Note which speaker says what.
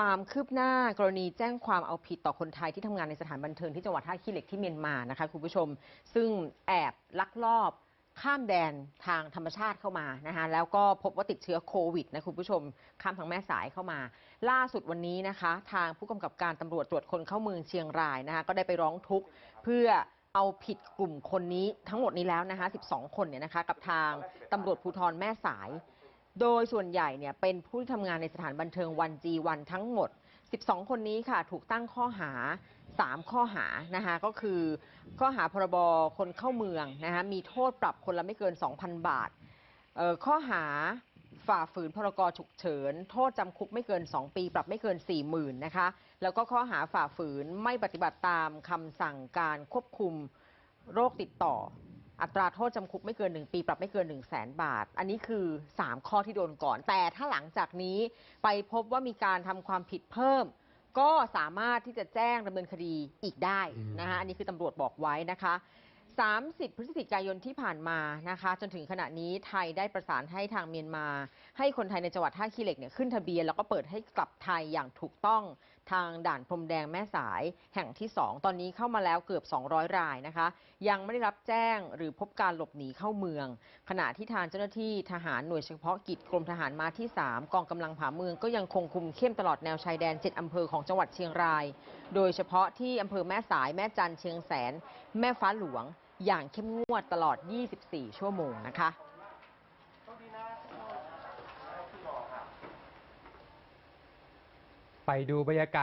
Speaker 1: ความคืบหน้ากรณีแจ้งความเอาผิดต่อคนไทยที่ทำงานในสถานบันเทิงที่จังหวัดท่าขี้เหล็กที่เมียนมานะคะคุณผู้ชม ซึ่งแอบลักลอบข้ามแดนทางธรรมชาติเข้ามานะคะแล้วก็พบว่าติดเชื้อโควิดนะคุณผู้ชม ข้ามทางแม่สายเข้ามา ล่าสุดวันนี้นะคะ ทางผู้กำกับการตำรวจตรวจคนเข้าเมืองเชียงรายนะคะก็ได้ไปร้องทุกข์เพื่อเอาผิดกลุ่มคนนี้ทั้งหมดนี้แล้วนะคะ 12 คนเนี่ยนะคะกับทางตำรวจภูธรแม่สาย โดยส่วนใหญ่เนี่ยเป็นผู้ที่ทำงานในสถานบันเทิงวันจีวันทั้งหมด 12 คนนี้ค่ะถูกตั้งข้อหา 3 ข้อหานะคะก็คือ ข้อหาพรบคนเข้าเมืองนะคะมีโทษปรับคนละไม่เกิน 2,000 บาทเออข้อหาฝ่าฝืนพรกฉุกเฉิน โทษจำคุกไม่เกิน 2 ปี ปรับไม่เกิน 40,000นะคะ แล้วก็ข้อหาฝ่าฝืนไม่ปฏิบัติตามคำสั่งการควบคุมโรคติดต่อ อัตราโทษจำคุกไม่เกิน 1 ปี ปรับไม่เกิน 1 0 0 0 0แสนบาท อันนี้คือ 3 ข้อที่โดนก่อน แต่ถ้าหลังจากนี้ไปพบว่ามีการทำความผิดเพิ่ม ก็สามารถที่จะแจ้งดำเนินคดีอีกได้
Speaker 2: อืม
Speaker 1: นะคะอันนี้คือตำรวจบอกไว้นะคะ 30 พฤศจิกายนที่ผ่านมานะคะ จนถึงขณะนี้ไทยได้ประสานให้ทางเมียนมา ให้คนไทยในจังหวัดท่าขี้เหล็กเนี่ยขึ้นทะเบียน แล้วก็เปิดให้กลับไทยอย่างถูกต้องทางด่านพรมแดงแม่สายแห่งที่ 2 ตอนนี้เข้ามาแล้วเกือบ 200 รายนะคะ ยังไม่ได้รับแจ้งหรือพบการหลบหนีเข้าเมือง ขณะที่ทางเจ้าหน้าที่ทหารหน่วยเฉพาะกิจกรมทหารมาที่ 3 กองกำลังผาเมืองก็ยังคงคุมเข้มตลอดแนวชายแดน 7อำเภอของจังหวัดเชียงราย โดยเฉพาะที่อำเภอแม่สายแม่จันเชียงแสน แม่ฟ้าหลวง อย่างเข้มงวดตลอด 24 ชั่วโมงนะคะ
Speaker 2: ไปดูบรรยากาศ